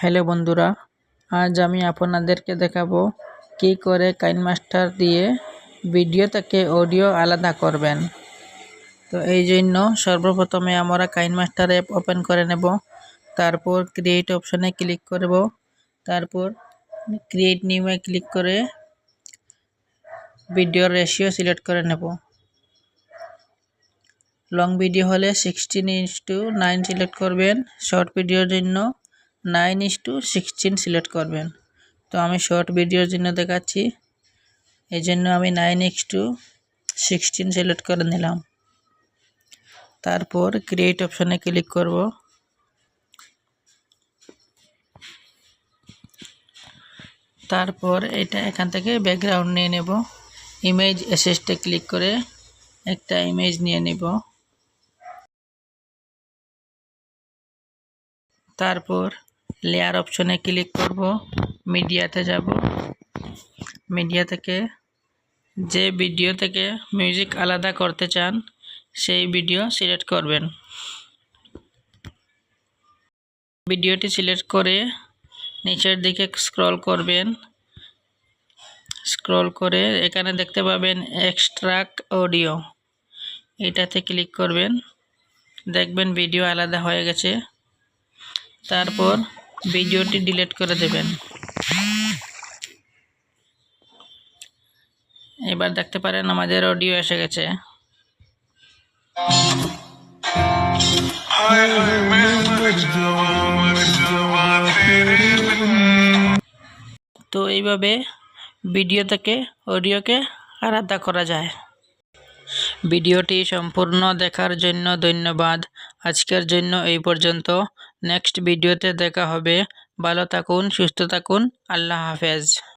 Hello বন্ধুরা, আজ আমি আপনাদেরকে দেখাবো কি করে কাইনমাস্টার দিয়ে ভিডিও থেকে অডিও আলাদা করবেন। তো এই জন্য সর্বপ্রথমে আমরা কাইনমাস্টার অ্যাপ ওপেন করে নেব, তারপর ক্রিয়েট অপশনে ক্লিক করব, তারপর ক্রিয়েট নিউয়ে ক্লিক করে ভিডিওর রেশিও সিলেক্ট করে নেব। লং ভিডিও হলে sixteen is to nine select করবেন, শর্ট ভিডিওর জন্য nine is to sixteen select করবেন। তো আমি শর্ট ভিডিওর জন্য দেখাচ্ছি। এই জন্য আমি nine is to sixteen select করে নিলাম। তারপর ক্রিয়েট অপশনে ক্লিক করব। তারপর এটা এখান থেকে ব্যাকগ্রাউন্ড নিয়ে নেব। ইমেজ অ্যাসেস্টে ক্লিক করে একটা ইমেজ নিয়ে নেব। তারপর লেয়ার অপশনে ক্লিক করব মিডিয়াতে যাব। মিডিয়া থেকে যে ভিডিও থেকে মিউজিক আলাদা করতে চান, সেই ভিডিও সিলেক্ট করবেন। ভিডিওটি সিলেক্ট করে নিচের দিকে স্ক্রল করবেন। স্ক্রল করে এখানে দেখতে পাবেন এক্সট্রাক্ট অডিও এটাতে ক্লিক করবেন। দেখবেন ভিডিও আলাদা হয়ে গেছে। তারপর ভিডিওটি ডিলিট করে দেবেন। এবার দেখতে পারেন আমাদের অডিও এসে গেছে। তো এইভাবে ভিডিও থেকে অডিওকে আলাদা করা যায়। ভিডিওটি সম্পূর্ণ দেখার জন্য ধন্যবাদ। আজকের জন্য এই পর্যন্ত। নেক্সট ভিডিওতে দেখা হবে। ভালো থাকুন সুস্থ থাকুন। আল্লাহ হাফেজ।